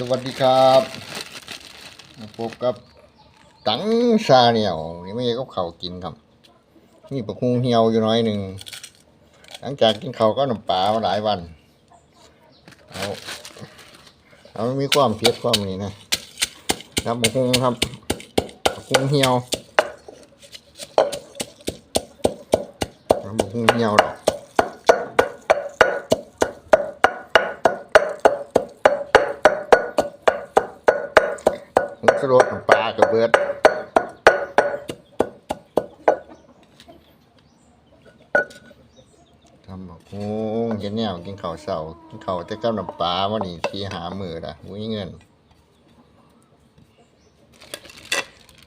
สวัสดีครับพบกับตังชาเนียวนี่ไม่ใช่กับเขากินครับ นี่ปลาคุงเหี่ยวอยู่น้อยหนึ่ง หลังจากกินเขาก็น้ำปลามาหลายวัน เอาเอามีความเพียรความนี้นะครับปลาคุงครับปลาคุงเหี่ยวปลาคุงเหี่ยวดอก ทำแบบโอ้เห็นแนวกินข้าวเสากินข้าวแต่กับน้ำปลาวันนี้ที่หามือละวุ้ยเงิน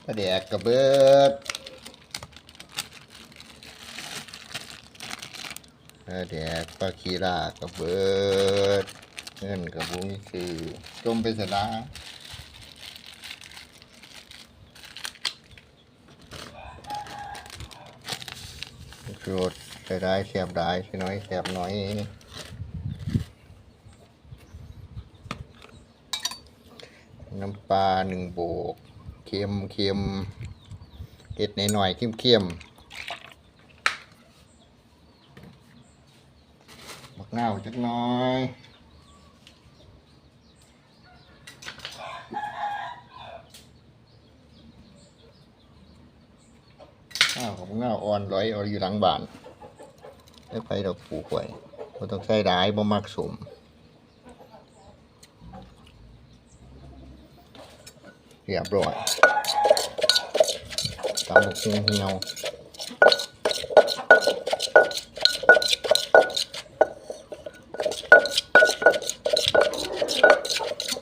ปลาแดกกับเบิดปลาแดกปลาคีรากับเบิดเงินกับบุ้งคือจมไปสละชูร สใส่ได้เสียบได้ส่น้อยเสียบน้อยน้ำปลาหนึ่งโบกเค็มเค็มเห็ดหน่อยๆเค็มเค็มบักนาวจักน้อยข้าวของบักนาวอ่อนร้อยเอาอยู่หลังบ้าน ได้ไปดอกปลูกไว้บ่ต้องใส่ได้บ่มักสมเรียบร้อยตำบักหุ่งเหี่ยว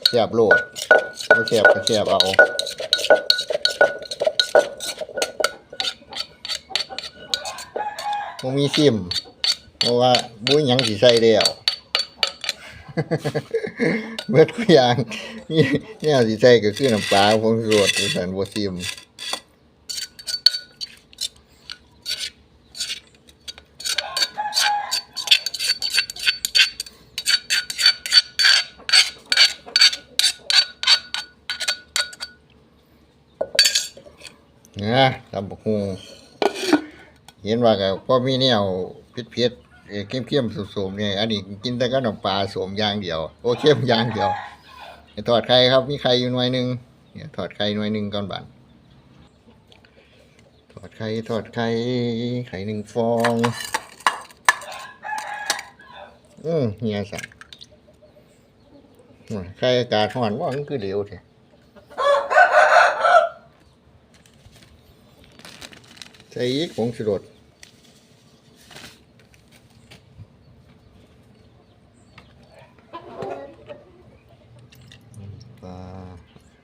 เสียบโหลดบ่เสียบก็เสียบเอาบ่มีซิม ราะว่าบุ้ยยังสิใส่แล้วเบิดทุกอย่างนี่เนี่ยสิใส่ก็คือน้ำปลาผงชูรสสันบ่ซิมนะตำบักหุ่งเห็นว่าก็มีแนวพิษพิษ เข้มเข้มๆสุมๆเนี่ยอันนี้กินแต่ก็น้ำปลาสวมอย่างเดียว โอเข้มอย่างเดียวให้ทอดไข่ครับมีไข่อยู่หน่วยหนึ่งเนี่ยทอดไข่หน่วยหนึ่งก่อนบันทอดไข่ทอดไข่ไข่หนึ่งฟองอืมเฮียสั่งอืมไข่อากาศร้อนว่ามันคือเดียวเถอะใส่อีกผงชูรส ปลา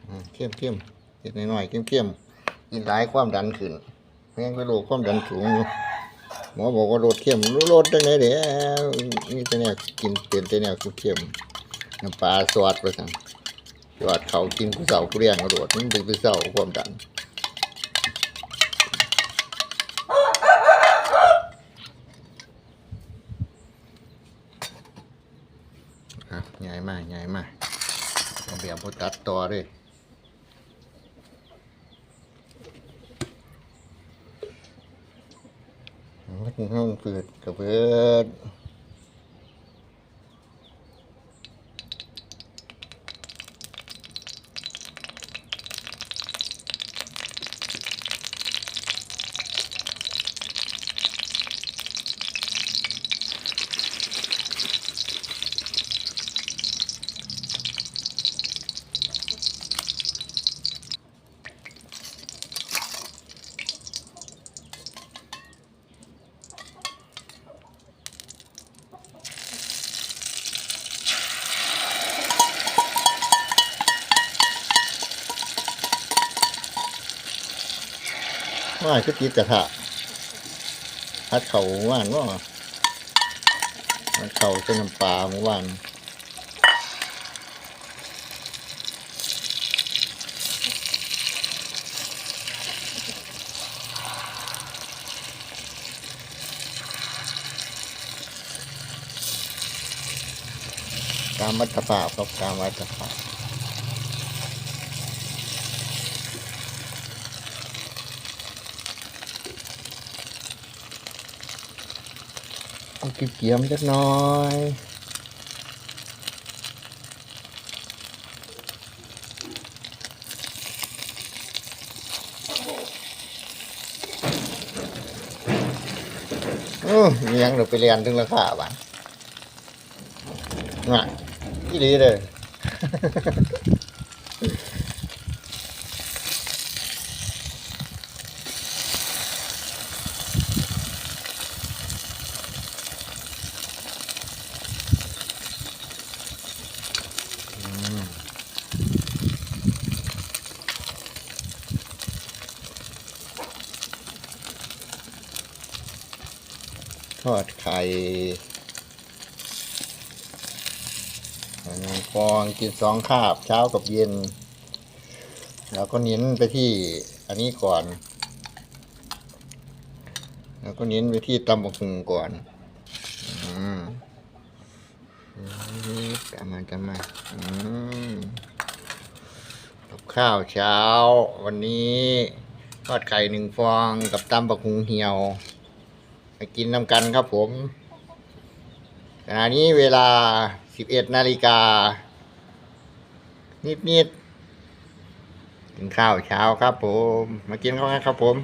อืม เข้มเห็ดน้อยๆเข้มเข้มๆกินหลายความดันขึ้นแม่งก็โรคความดันสูงอยู่หมอบอกว่าโรดเข้มรู้โรดได้ไงเดี๋ยวนี่แต่เนี่ยกินเป็นแต่เนี่ยเข้มน้ำปลาสวัดไปสั่งสวัดเขากินกูเสากูเรียงกระโดดมันถึงไปเศร้าความดันครับใหญ่มากใหญ่มากเอาแบบบ่ตัดต่อเลย มันห้องเปิดกระเบิด ว่าคือติดกระทะพัดเข่าเมื่านว่าพัดเข่าเป็นน้ำปลาเมื่อวานตามวัตถภาพครับตามวัตถภาพ เอากินเกียมจักน้อยเออมียังเดี๋ยวไปเรียนถึงราคาบ้านน่ะอีหลีเลย ทอดไข่ฟองกินสองคาบเช้ากับเย็น แล้วก็เน้นไปที่อันนี้ก่อน แล้วก็เน้นไปที่ตำบักหุงก่อนอืมกลับมากลับมาอืมกับข้าวเช้า วันนี้ทอดไข่หนึ่งฟองกับตำบักหุงเหี่ยว ไปกินนำกันครับผมขณะนี้เวลา 11 นาฬิกา นิดๆกินข้าวเช้าครับผม มากินข้าวกันครับผม